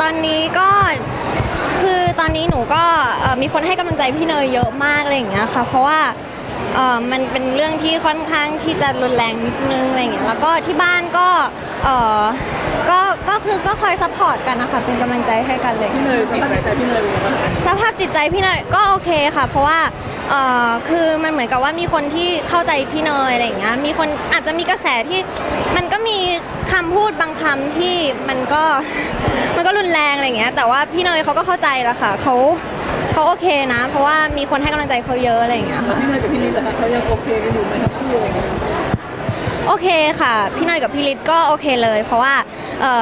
ตอนนี้ก็คือตอนนี้หนูก็เอ่อมีคนให้กำลังใจพี่เนยเยอะมากอะไรอย่างเงี้ยค่ะ เพราะว่าเอ่อมันเป็นเรื่องที่ค่อนข้างที่จะรุนแรงนิดนึงอะไรอย่างเงี้ยแล้วก็ที่บ้านก็เอ่อก็ก็คือก็คอยซัพพอร์ตกันนะคะเป็นกำลังใจให้กันเลย พี่เนยติดใจใจพี่เนยเป็นไงบ้างคะสภาพจิตใจพี่เนยก็โอเคค่ะ เพราะว่า เอ่อคือมันเหมือนกับว่ามีคนที่เข้าใจพี่เนยอะไรอย่างเงี้ยมีคนอาจจะมีกระแสที่มันก็มีคำพูดบางคำที่มันก็ มันก็รุนแรงอะไรอย่างเงี้ยแต่ว่าพี่เนยเขาก็เข้าใจละค่ะเขาเขาโอเคนะ เพราะว่ามีคนให้กำลังใจเขาเยอะอะไรอย่างเงี้ยค่ะ พี่เนยกับพี่ลิศล่ะคะเขายังโอเคกันอยู่ไหมครับพี่อะไรเงี้ย โอเคค่ะ พี่เนยกับพี่ฤทธิ์ก็โอเคเลย เพราะว่าเอ่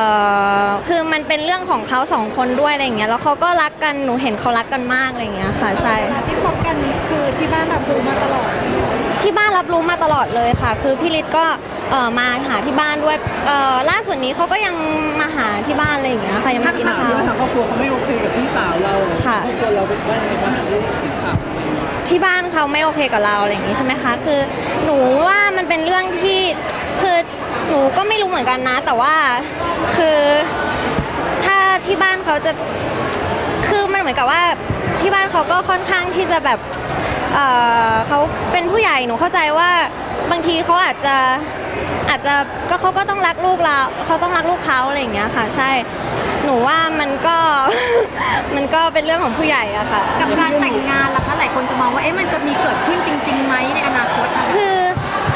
อคือมันเป็นเรื่องของเขาสองคนด้วยอะไรอย่างเงี้ยแล้วเขาก็รักกันหนูเห็นเขารักกันมากอะไรอย่างเงี้ยค่ะ ใช่เวลาที่คบกันคือที่บ้านรับรู้มาตลอดใช่ไหมที่บ้านรับรู้มาตลอดเลยค่ะ คือพี่ฤทธิ์ก็เอ่อมาหาที่บ้านด้วยเอ่อล่าสุดนี้เขาก็ยังมาหาที่บ้านอะไรอย่างเงี้ยค่ะยังมากินข่าวข้าวด้วยทางครอบครัวเขาไม่โอเคกับพี่สาวเราค่ะ ครอบครัวเราเป็นว่ายังไงบ้างที่ติดข่าว ที่บ้านเขาไม่โอเคกับเราอะไรอย่างงี้ใช่ไหมคะ คือหนูว่ามันเป็นเรื่องที่คือหนูก็ไม่รู้เหมือนกันนะ แต่ว่าคือถ้าที่บ้านเขาจะคือมันเหมือนกับว่าที่บ้านเขาก็ค่อนข้างที่จะแบบเอ่อเขาเป็นผู้ใหญ่หนูเข้าใจว่าบางทีเขาอาจจะอาจจะก็เขาก็ต้องรักลูกเราเขาต้องรักลูกเขาอะไรอย่างเงี้ยค่ะ ใช่ หนูว่ามันก็ มันก็เป็นเรื่องของผู้ใหญ่อะค่ะ กับการแต่งงานล่ะคะหลายคนจะมองว่าเอ๊ะมันจะมีเกิดขึ้นจริงๆไหมในอนาคตนะคะคือ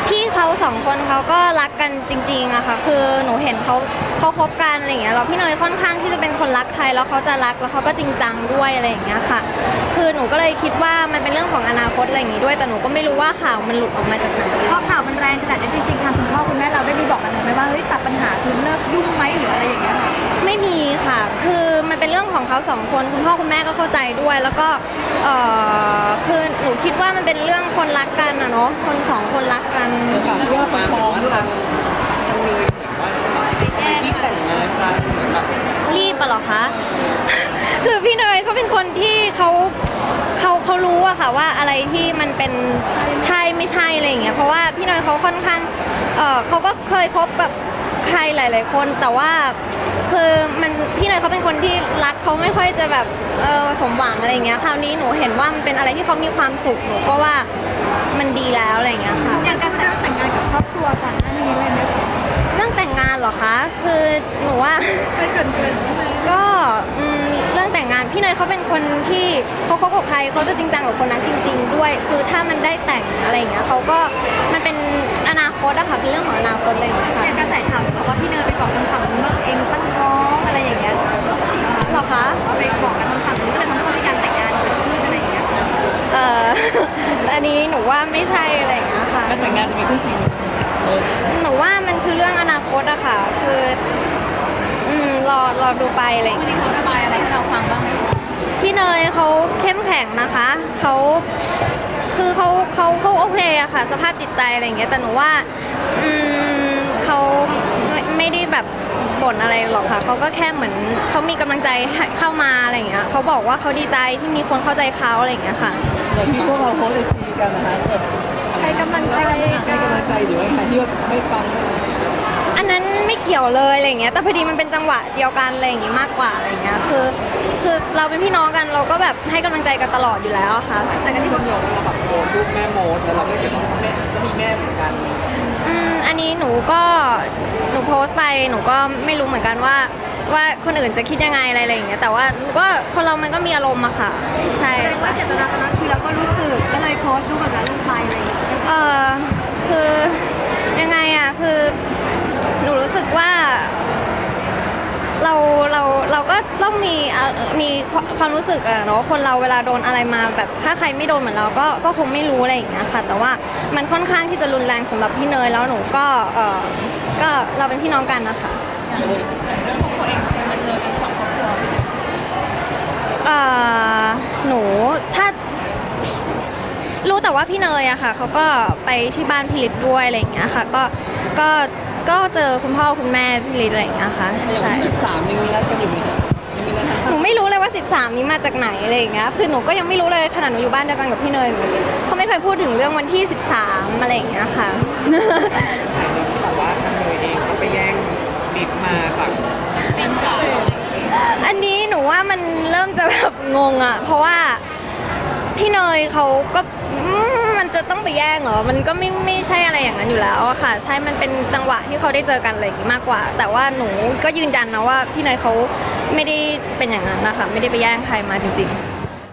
พี่เขาสองคนเขาก็รักกันจริงๆอะค่ะ คือหนูเห็นเขาเขาคบกันอะไรอย่างเงี้ยแล้วพี่เนยค่อนข้างที่จะเป็นคนรักใครแล้วเขาจะรักแล้วเขาก็จริงจังด้วยอะไรอย่างเงี้ยค่ะ คือหนูก็เลยคิดว่ามันเป็นเรื่องของอนาคตอะไรอย่างงี้ด้วยแต่หนูก็ไม่รู้ว่าข่าวมันหลุดออกมาจากไหน เพราะข่าวมันแรงขนาดนี้จริงๆทางคุณพ่อคุณแม่เราได้มีบอกกันเลย เป็นเรื่องของเขาสองคนคุณพ่อคุณแม่ก็เข้าใจด้วย แล้วก็เอ่อคือหนูคิดว่ามันเป็นเรื่องคนรักกันอะเนาะคนสองคนรักกันข่าวที่ว่าฟ้องทางทางเลยว่าที่แต่งงานกันแบบรีบอะเหรอคะ คือพี่เนยเขาเป็นคนที่เขาเขาเขารู้อะค่ะว่าอะไรที่มันเป็นใช่ไม่ใช่อะไรอย่างเงี้ยเพราะว่าพี่เนยเขาค่อนข้างเออเขาก็เคยคบกับใครหลาย ๆ คนแต่ว่า คือมันพี่เนยเขาเป็นคนที่รักเขาไม่ค่อยจะแบบเออสมหวังอะไรอย่างเงี้ยคราวนี้หนูเห็นว่ามันเป็นอะไรที่เขามีความสุขหนูก็ว่ามันดีแล้วอะไรอย่างเงี้ยค่ะ อย่างการเรื่องแต่งงานกับครอบครัวก่อนหน้านี้เลยไหมคะเรื่องแต่งงานเหรอคะ คือหนูว่า เคยเกินเกินๆใช่ไหมก็อืมเรื่องแต่งงานพี่เนยเขาเป็นคนที่เขาคบกับใครเขาจะจริงจังกับคนนั้นจริง ๆ ด้วย คือถ้ามันได้แต่งอะไรอย่างเงี้ยเขาก็มันเป็นอนาคตอะค่ะเป็นเรื่องของอนาคตอะไรอย่างเงี้ยค่ะ อย่างกระแสข่าวบอกว่าพี่ ว่าไม่ใช่อะไรอย่างเงี้ยค่ะ การแต่งงานจะมีขึ้นจริงเออหนูว่ามันคือเรื่องอนาคตอะค่ะ คืออืมรอรอดูไปอะไรอย่างเงี้ยเขาระบายอะไรให้เราฟังบ้างไหมพี่เนยเขาเข้มแข็งนะคะ เขาคือเขาเขาเขาโอเคอะค่ะ สภาพจิตใจอะไรอย่างเงี้ย แต่หนูว่าอืมเขาไม่ไม่ได้แบบบ่นอะไรหรอกค่ะ เขาก็แค่เหมือนเขามีกำลังใจให้เข้ามาอะไรอย่างเงี้ยเขาบอกว่าเขาดีใจที่มีคนเข้าใจเขาอะไรอย่างเงี้ยค่ะ อย่างที่พวกเราโพสต์ไอจีกันนะคะแบบ ให้กำลังใจ ให้กำลังใจหรือว่าใครที่แบบไม่ฟังอันนั้นไม่เกี่ยวเลยอะไรอย่างเงี้ย แต่พอดีมันเป็นจังหวะเดียวกันอะไรอย่างงี้มากกว่าอะไรอย่างเงี้ย คือ คือเราเป็นพี่น้องกันเราก็แบบให้กำลังใจกันตลอดอยู่แล้วอะค่ะ แต่ก็ที่คนบอกเราแบบโพสต์รูปแม่โมดแล้วเราก็เห็นว่าแม่ก็มีแม่เหมือนกันอืมอันนี้หนูก็หนูโพสต์ไปหนูก็ไม่รู้เหมือนกันว่า ว่าคนอื่นจะคิดยังไงอะไรอะไรอย่างเงี้ยแต่ว่าหนูก็คนเรามันก็มีอารมณ์อะค่ะ ใช่ แสดงว่าเจตนาตอนนั้นคือเราก็รู้สึกก็เลยโพสต์รูปแบบนั้นลงไปอะไรอย่างเงี้ยเออคือยังไงอะคือหนูรู้สึก ว่าเราเราเราก็ต้องมีมีความรู้สึกอะเนาะคนเราเวลาโดนอะไรมาแบบถ้าใครไม่โดนเหมือนเราก็ก็คงไม่รู้อะไรอย่างเงี้ยค่ะ แต่ว่ามันค่อนข้างที่จะรุนแรงสำหรับพี่เนยแล้วหนูก็เออก็เราเป็นพี่น้องกันนะคะเรื่องของตัวเองเคยมาเจอกันสองครอบครัวเออหนูถ้ารู้แต่ว่าพี่เนยอะค่ะเขาก็ไปที่บ้านพี่ลิศด้วยอะไรอย่างเงี้ยค่ะ ก็ก็ ก็เจอคุณพ่อคุณแม่พี่ลิศอะไรอย่างเงี้ยค่ะอย่างใช่ที่สิบสามยังมีนัดกันอยู่ไหมครับยังมีนัดทานหนูไม่รู้เลยว่า 13 นี้มาจากไหนอะไรอย่างเงี้ยคือหนูก็ยังไม่รู้เลยขนาดหนูอยู่บ้านเดียวกันกับพี่เนยหนูเขาไม่เคยพูดถึงเรื่องวันที่ 13อะไรอย่างเงี้ยค่ะ ถ่ายหนึ่งที่แบบว่าทางเนยเองเขาไปแย่งดิบมาจากเป็นสาวว่ามันเริ่มจะแบบงงอะเพราะว่าพี่เนยเขาก็อืม มันจะต้องไปแย่งเหรอ มันก็ไม่ไม่ใช่อะไรอย่างนั้นอยู่แล้วอะค่ะ ใช่ มันเป็นจังหวะที่เขาได้เจอกันอะไรอย่างนี้มากกว่า แต่ว่าหนูก็ยืนยันนะว่าพี่เนยเขาไม่ได้เป็นอย่างนั้นนะคะ ไม่ได้ไปแย่งใครมาจริง ๆ